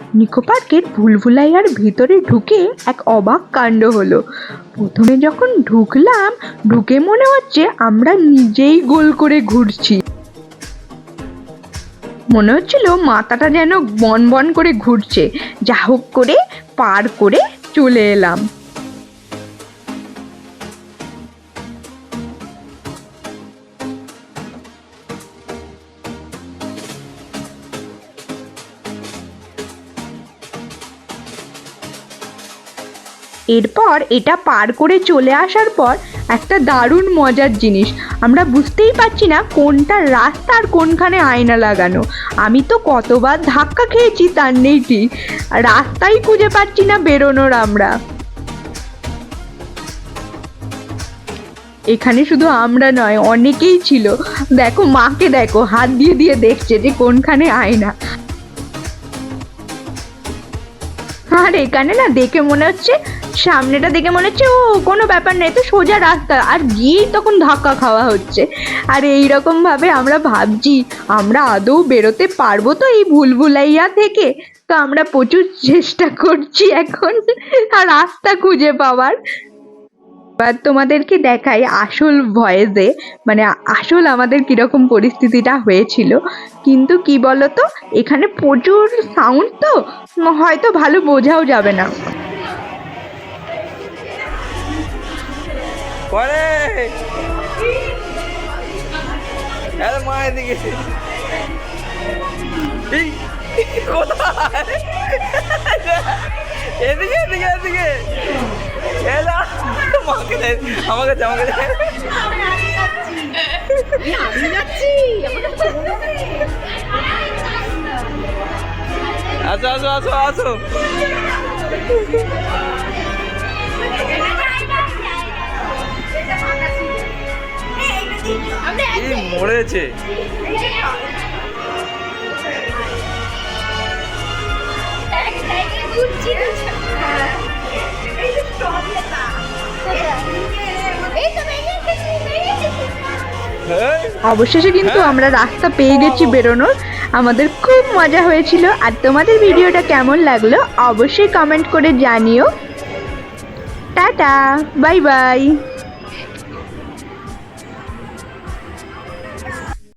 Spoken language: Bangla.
নিকো পার্কের ভুলভুলাইয়ার ভিতরে ঢুকে এক অবাক কাণ্ড হলো। প্রথমে যখন ঢুকলাম, ঢুকে মনে হচ্ছে আমরা নিজেই গোল করে ঘুরছি। মনে হচ্ছিল মাথাটা যেন বন বন করে ঘুরছে। যা হোক করে পার করে চলে এলাম। এরপর এটা পার করে চলে আসার পর একটা দারুণ মজার জিনিস। আমরা বুঝতেই পারছি না কোনটা রাস্তা আর কোনখানে আয়না লাগানো। আমি তো কতবার ধাক্কা খেয়েছি তার নেই ঠিক। রাস্তাই খুঁজে পাচ্ছি না বেরোনোর আমরা। এখানে শুধু আমরা নয়, অনেকেই ছিল। দেখো, মাকে দেখো, হাত দিয়ে দিয়ে দেখছে যে কোনখানে আয়না। আর এখানে না দেখে মনে হচ্ছে সামনেটা দেখে মনে হচ্ছে, ও, কোনো ব্যাপার নেই, তো সোজা রাস্তা। আর গিয়েই তখন ধাক্কা খাওয়া হচ্ছে। আর এই রকম ভাবে আমরা ভাবছি, আমরা আদৌ বেরোতে পারব তো এই ভুলভুলাইয়া থেকে? তো আমরা প্রচুর চেষ্টা করছি এখন, আর রাস্তা খুঁজে পাওয়ার। এবার তোমাদেরকে দেখাই আসল ভয়েসে মানে আসল আমাদের কীরকম পরিস্থিতিটা হয়েছিল। কিন্তু কি বলতো, এখানে প্রচুর সাউন্ড তো, হয়তো ভালো বোঝাও যাবে না। পরে। আরে মা এদিকে। এদিকে এদিকে এদিকে। এলা। আমাকে আমাকে আমাকে। আসো আসো আসো আসো। মরেছে হ্যাঁ? অবশেষে কিন্তু আমরা রাস্তা পেয়ে গেছি বেরোনোর। আমাদের খুব মজা হয়েছিল। আর তোমাদের ভিডিওটা কেমন লাগল অবশ্যই কমেন্ট করে জানিও। Tata bye bye